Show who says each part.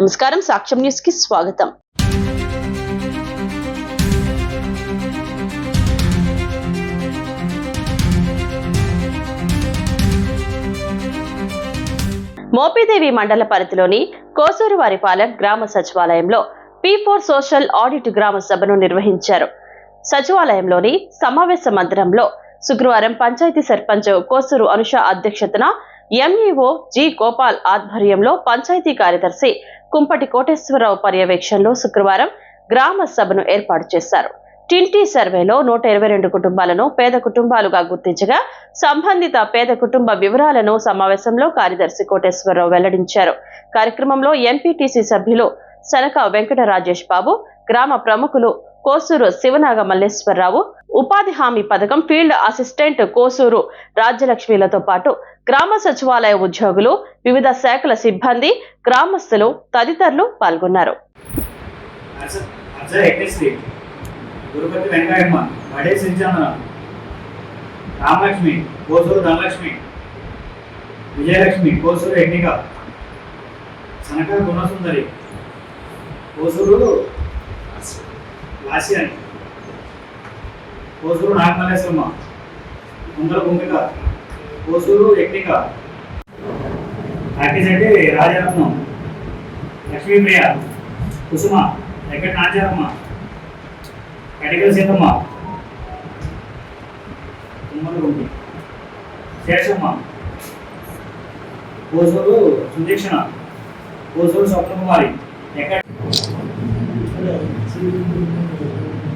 Speaker 1: నమస్కారం సాక్ష్యం న్యూస్కి స్వాగతం. మోపిదేవి మండల పరిధిలోని కోసూరువారిపాలెం గ్రామ సచివాలయంలో పి ఫోర్ సోషల్ ఆడిట్ గ్రామ సభను నిర్వహించారు. సచివాలయంలోని సమావేశ మందిరంలో శుక్రవారం పంచాయతీ సర్పంచ్ కోసూరు అనుష అధ్యక్షతన ఎంఈఓ జి గోపాల్ ఆధ్వర్యంలో పంచాయతీ కార్యదర్శి కుంపటి కోటేశ్వరరావు పర్యవేక్షణలో శుక్రవారం గ్రామ సభను ఏర్పాటు చేశారు. టింటీ సర్వేలో నూట ఇరవై రెండు కుటుంబాలను పేద కుటుంబాలుగా గుర్తించగా సంబంధిత పేద కుటుంబ వివరాలను సమావేశంలో కార్యదర్శి కోటేశ్వరరావు వెల్లడించారు. కార్యక్రమంలో ఎంపీటీసీ సభ్యులు సనక వెంకట రాజేష్ బాబు గ్రామ ప్రముఖులు కోసూరు శివనాగ మల్లేశ్వరరావు ఉపాధి హామీ పథకం ఫీల్డ్ అసిస్టెంట్ కోసూరు రాజ్యలక్ష్మిలతో పాటు గ్రామ సచివాలయ ఉద్యోగులు వివిధ శాఖల సిబ్బంది గ్రామస్తులు తదితరులు పాల్గొన్నారు.
Speaker 2: రామలక్ష్మి కోసూరు ధనలక్ష్మి విజయలక్ష్మి కోసూరు ఎన్నిక సనక గుణసుందరి కోసూరు లాసియన్ కోసూరు నాగమల్లేశ్వరమ్మ ముందర భూమిక కోసూరు యజ్ఞిక అక్కిశెట్టి రాజరత్నం. లక్ష్మీప్రియ కుసుమ వెంకట నాచారమ్మ కడిగల సీతమ్మ. తుమ్మలగుండి శేషమ్మ. కోసూరు సుదీక్షణ. కోసూరు స్వప్నకుమారి ఎక్కడ ചെയ്തിട്ടുണ്ട്